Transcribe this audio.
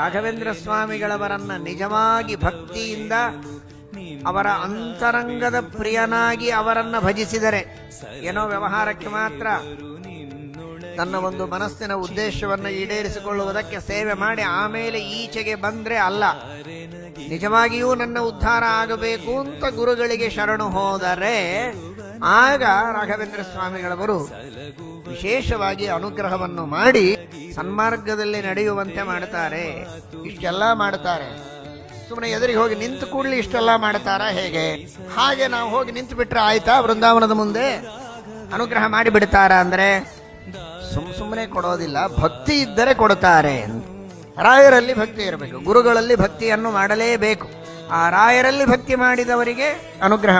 ರಾಘವೇಂದ್ರ ಸ್ವಾಮಿಗಳವರನ್ನ ನಿಜವಾಗಿ ಭಕ್ತಿಯಿಂದ ಅವರ ಅಂತರಂಗದ ಪ್ರಿಯನಾಗಿ ಅವರನ್ನ ಭಜಿಸಿದರೆ ಏನೋ ವ್ಯವಹಾರಕ್ಕೆ ಮಾತ್ರ ತನ್ನ ಒಂದು ಮನಸ್ಸಿನ ಉದ್ದೇಶವನ್ನ ಈಡೇರಿಸಿಕೊಳ್ಳುವುದಕ್ಕೆ ಸೇವೆ ಮಾಡಿ ಆಮೇಲೆ ಈಚೆಗೆ ಬಂದ್ರೆ ಅಲ್ಲ. ನಿಜವಾಗಿಯೂ ನನ್ನ ಉದ್ಧಾರ ಆಗಬೇಕು ಅಂತ ಗುರುಗಳಿಗೆ ಶರಣು ಹೋದರೆ ಆಗ ರಾಘವೇಂದ್ರ ಸ್ವಾಮಿಗಳವರು ವಿಶೇಷವಾಗಿ ಅನುಗ್ರಹವನ್ನು ಮಾಡಿ ಸನ್ಮಾರ್ಗದಲ್ಲಿ ನಡೆಯುವಂತೆ ಮಾಡುತ್ತಾರೆ. ಇಷ್ಟೆಲ್ಲ ಮಾಡುತ್ತಾರೆ. ಸುಮ್ಮನೆ ಎದುರಿಗೆ ಹೋಗಿ ನಿಂತು ಕೂಡಲಿ ಇಷ್ಟೆಲ್ಲ ಮಾಡ್ತಾರಾ ಹೇಗೆ? ಹಾಗೆ ನಾವು ಹೋಗಿ ನಿಂತು ಬಿಟ್ರೆ ಆಯ್ತಾ ವೃಂದಾವನದ ಮುಂದೆ? ಅನುಗ್ರಹ ಮಾಡಿ ಬಿಡ್ತಾರ ಅಂದ್ರೆ ಸುಮ್ ಸುಮ್ಮನೆ ಕೊಡೋದಿಲ್ಲ, ಭಕ್ತಿ ಇದ್ದರೆ ಕೊಡುತ್ತಾರೆ. ರಾಯರಲ್ಲಿ ಭಕ್ತಿ ಇರಬೇಕು, ಗುರುಗಳಲ್ಲಿ ಭಕ್ತಿಯನ್ನು ಮಾಡಲೇಬೇಕು. ಆ ರಾಯರಲ್ಲಿ ಭಕ್ತಿ ಮಾಡಿದವರಿಗೆ ಅನುಗ್ರಹ